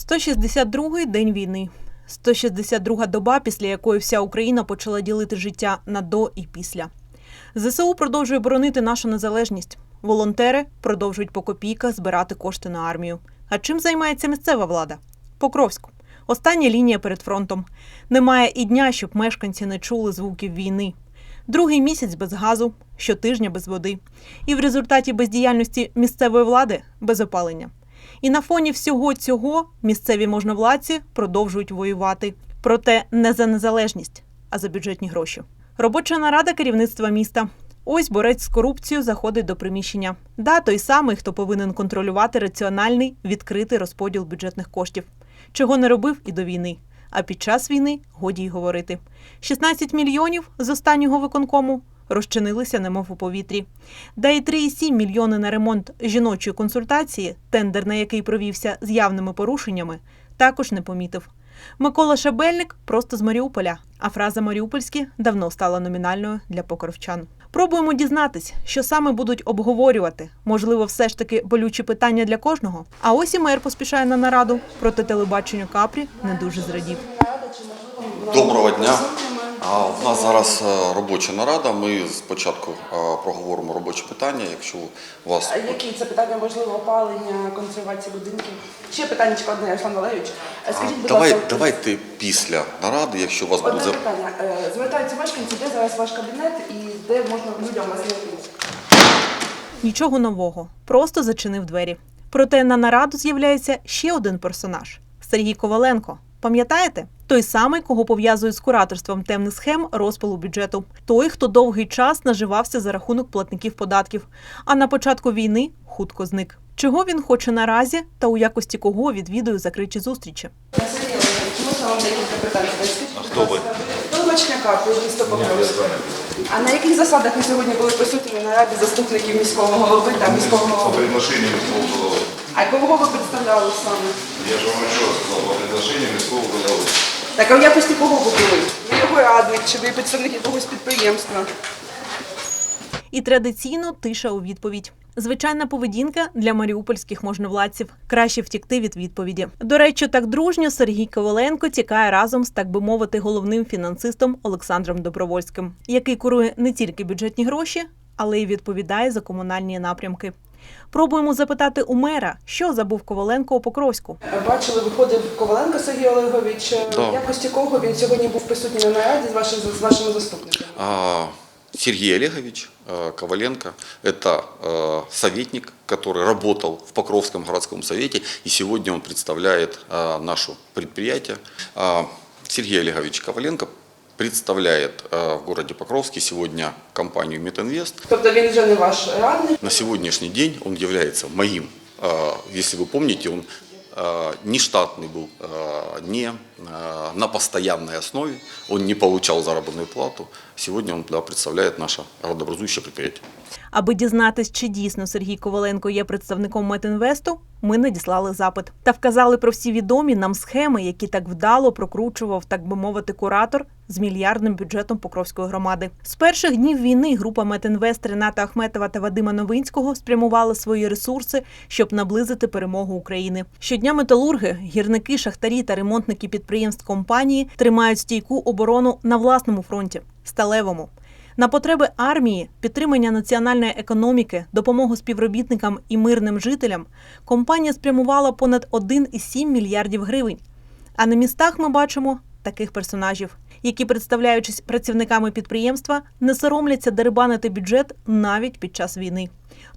162-й день війни. 162-га доба, після якої вся Україна почала ділити життя на до і після. ЗСУ продовжує боронити нашу незалежність. Волонтери продовжують по копійках збирати кошти на армію. А чим займається місцева влада? Покровськ. Остання лінія перед фронтом. Немає і дня, щоб мешканці не чули звуків війни. Другий місяць без газу, щотижня без води. І в результаті бездіяльності місцевої влади без опалення. І на фоні всього цього місцеві можновладці продовжують воювати. Проте не за незалежність, а за бюджетні гроші. Робоча нарада керівництва міста. Ось борець з корупцією заходить до приміщення. Да, той самий, хто повинен контролювати раціональний відкритий розподіл бюджетних коштів, чого не робив і до війни. А під час війни годі й говорити. 16 мільйонів з останнього виконкому розчинилися немов у повітрі. Да й 3,7 мільйони на ремонт жіночої консультації, тендер на який провівся з явними порушеннями, також не помітив. Микола Шабельник просто з Маріуполя, а фраза Маріупольські давно стала номінальною для покровчан. Пробуємо дізнатись, що саме будуть обговорювати. Можливо, все ж таки болючі питання для кожного. А ось і мер поспішає на нараду. Проте телебаченню Капрі не дуже зрадів. Доброго дня. А, В нас зараз е, робоча нарада. Ми спочатку е, проговоримо робочі питання. Якщо у вас Які це питання можливо опалення, консервації будинків? Ще питання одне, Руслан Валерійович. Скажіть, будь давай, ласка, давайте після наради, якщо у вас одне зап- питання. Е, Звертаються мешканці, де зараз ваш кабінет і де можна людям вас знайти? Нічого нового, просто зачинив двері. Проте на нараду з'являється ще один персонаж Сергій Коваленко. Пам'ятаєте? Той самий, кого пов'язують з кураторством темних схем розпилу бюджету. Той, хто довгий час наживався за рахунок платників податків, а на початку війни хутко зник. Чого він хоче наразі та у якості кого відвідує закриті зустрічі? Можна вам декілька питань? А хто ви? Телебачника, місто Покровськ. А на яких засадах ви сьогодні були присутні на нараді заступників міського голови та міського По голови? А кого ви представляли саме? Я ж вам еще раз сказал, по приглашению міського голови. Так а в якості кого ви були? Ви його радник чи ви представник якогось підприємства? І традиційно тиша у відповідь. Звичайна поведінка для маріупольських можновладців. Краще втікти від відповіді. До речі, так дружньо Сергій Коваленко тікає разом з так би мовити головним фінансистом Олександром Добровольським, який курує не тільки бюджетні гроші, але й відповідає за комунальні напрямки. Пробуємо запитати у мера, що забув Коваленко у Покровську. Бачили, виходив Коваленко Сергій Олегович. Да. В якості кого він сьогодні був присутній на нараді з вашими, з вашими заступниками? А, Сергей Олегович э, Коваленко – это э, советник, который работал в Покровском городском совете, и сегодня он представляет э, наше предприятие. А, Сергей Олегович Коваленко представляет э, в городе Покровске сегодня компанию Метинвест. Тобто він вже не ваш радник. На сегодняшний день он является моим. Э, Если вы помните, он э, не штатный был, не на постоянной основе, он не получал заработную плату. Сегодня он да, представляет наше родообразующее предприятие. Аби дізнатись, чи дійсно Сергій Коваленко є представником Метінвесту, ми надіслали запит та вказали про всі відомі нам схеми, які так вдало прокручував, так би мовити, куратор з мільярдним бюджетом Покровської громади. З перших днів війни група Метінвест Рената Ахметова та Вадима Новинського спрямували свої ресурси, щоб наблизити перемогу України. Щодня металурги, гірники, шахтарі та ремонтники підприємств компанії тримають стійку оборону на власному фронті сталевому. На потреби армії, підтримання національної економіки, допомогу співробітникам і мирним жителям компанія спрямувала понад 1,7 мільярдів гривень. А на містах ми бачимо таких персонажів, які, представляючись працівниками підприємства, не соромляться дерибанити бюджет навіть під час війни.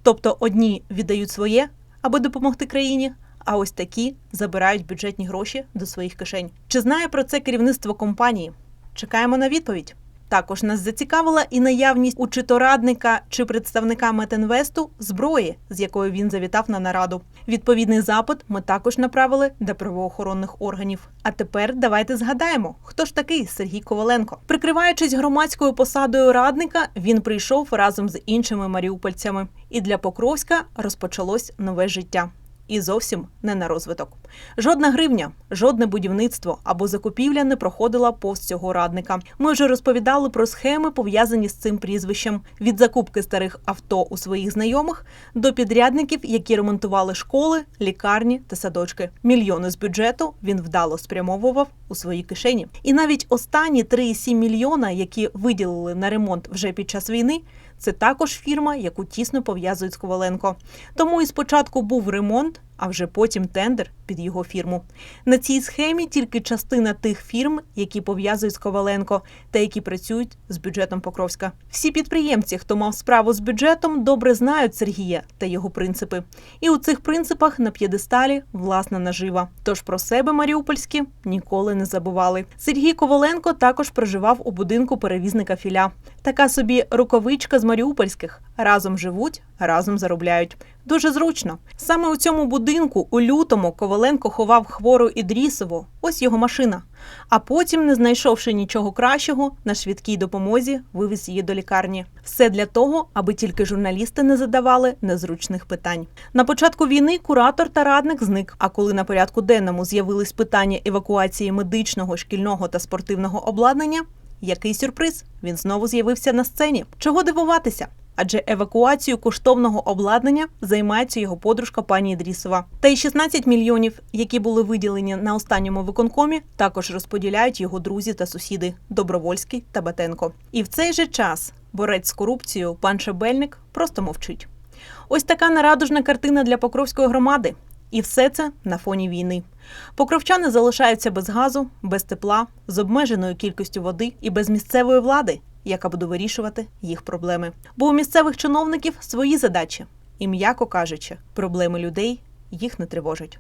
Тобто одні віддають своє, аби допомогти країні, а ось такі забирають бюджетні гроші до своїх кишень. Чи знає про це керівництво компанії? Чекаємо на відповідь. Також нас зацікавила і наявність у чи то радника чи представника Метинвесту зброї, з якою він завітав на нараду. Відповідний запит ми також направили до правоохоронних органів. А тепер давайте згадаємо, хто ж такий Сергій Коваленко. Прикриваючись громадською посадою радника, він прийшов разом з іншими маріупольцями. І для Покровська розпочалось нове життя. І зовсім не на розвиток. Жодна гривня, жодне будівництво або закупівля не проходила повз цього радника. Ми вже розповідали про схеми, пов'язані з цим прізвищем: від закупки старих авто у своїх знайомих до підрядників, які ремонтували школи, лікарні та садочки. Мільйони з бюджету він вдало спрямовував у свої кишені. І навіть останні 3,7 мільйона, які виділили на ремонт вже під час війни, це також фірма, яку тісно пов'язують з Коваленко. Тому і спочатку був ремонт, а вже потім тендер під його фірму. На цій схемі тільки частина тих фірм, які пов'язують з Коваленко та які працюють з бюджетом Покровська. Всі підприємці, хто мав справу з бюджетом, добре знають Сергія та його принципи. І у цих принципах на п'єдесталі власна нажива. Тож про себе маріупольські ніколи не забували. Сергій Коваленко також проживав у будинку перевізника філя. Така собі рукавичка з маріупольських. Разом живуть, разом заробляють. Дуже зручно. Саме у цьому будинку у лютому Коваленко ховав хвору Ідрісову. Ось його машина. А потім, не знайшовши нічого кращого, на швидкій допомозі вивіз її до лікарні. Все для того, аби тільки журналісти не задавали незручних питань. На початку війни куратор та радник зник. А коли на порядку денному з'явились питання евакуації медичного, шкільного та спортивного обладнання, який сюрприз? Він знову з'явився на сцені. Чого дивуватися? Адже евакуацією коштовного обладнання займається його подружка пані Ідрісова. Та й 16 мільйонів, які були виділені на останньому виконкомі, також розподіляють його друзі та сусіди Добровольський та Батенко. І в цей же час борець з корупцією пан Шебельник просто мовчить. Ось така нерадужна картина для Покровської громади. І все це на фоні війни. Покровчани залишаються без газу, без тепла, з обмеженою кількістю води і без місцевої влади, яка буде вирішувати їх проблеми. Бо у місцевих чиновників свої задачі, і, м'яко кажучи, проблеми людей їх не тривожать.